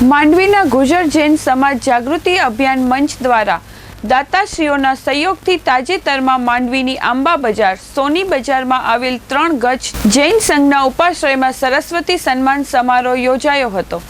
માંડવીના ગુજર જૈન સમાજ જાગૃતિ અભિયાન મંચ દ્વારા દાતાશ્રીઓના સહયોગથી તાજેતરમાં માંડવીની આંબા બજાર, સોની બજારમાં આવેલ ત્રણ ગજ જૈન સંઘના ઉપાશ્રયમાં સરસ્વતી સન્માન સમારોહ યોજાયો હતો.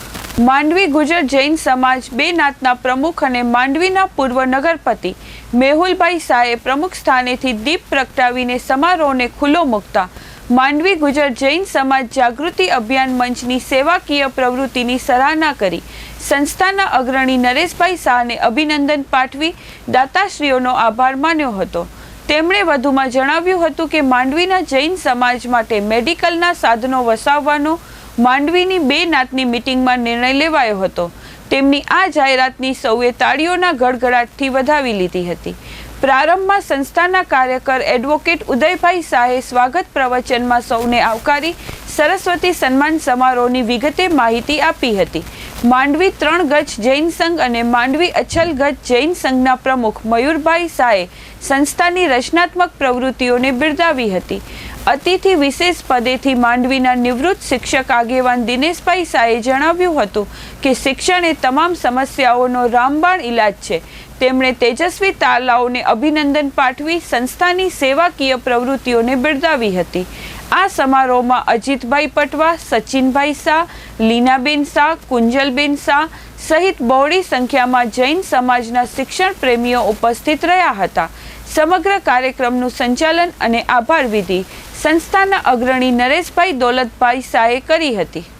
માંડવી ગુજર જૈન સમાજ બે નાતના પ્રમુખ અને માંડવીના પૂર્વ નગરપતિ મેહુલભાઈ શાહે પ્રમુખ સ્થાનેથી દીપ પ્રગટાવીને સમારોહને ખુલ્લો મૂકતા માંડવી ગુજર જૈન સમાજ જાગૃતિ અભિયાન મંચની સેવાકીય પ્રવૃત્તિની સરાહના કરી. સંસ્થાના અગ્રણી નરેશભાઈ શાહને અભિનંદન પાઠવી દાતાશ્રીઓનો આભાર માન્યો હતો. તેમણે વધુમાં જણાવ્યું હતું કે માંડવીના જૈન સમાજ માટે મેડિકલના સાધનો વસાવવાનો માંડવીની બે નાતની મિટિંગમાં નિર્ણય લેવાયો હતો. તેમની આ જાહેરાતની સૌએ તાળીઓના ગડગડાટથી વધાવી લીધી હતી. પ્રારંભમાં સંસ્થાના કાર્યકર એડવોકેટ ઉદયભાઈ શાહે સ્વાગત પ્રવચનમાં સૌને આવકારી સરસ્વતી સન્માન સમારોહની વિગતે માહિતી આપી હતી. માંડવી ત્રણ ગજ જૈન સંઘ અને માંડવી અછલ ગજ જૈન સંઘના પ્રમુખ મયુરભાઈ શાહે સંસ્થાની રચનાત્મક પ્રવૃત્તિઓને બિરદાવી હતી. અતિથિ વિશેષ પદેથી માંડવીના નિવૃત્ત શિક્ષક આગેવાન દિનેશભાઈ શાહે જણાવ્યું હતું કે શિક્ષણ એ તમામ સમસ્યાઓનો રામબાણ ઇલાજ છે. તેમણે તેજસ્વી તાલાઓને અભિનંદન પાઠવી સંસ્થાની સેવાકીય પ્રવૃત્તિઓને બિરદાવી હતી. આ સમારોહમાં અજીતભાઈ પટવા, સચિનભાઈ શાહ, લીનાબેન શાહ, કુંજલબેન શાહ સહિત બહોળી સંખ્યામાં જૈન સમાજના શિક્ષણ પ્રેમીઓ ઉપસ્થિત રહ્યા હતા. સમગ્ર કાર્યક્રમનું સંચાલન અને આભાર વિધિ સંસ્થાના અગ્રણી નરેશભાઈ દોલતભાઈ શાહે કરી હતી.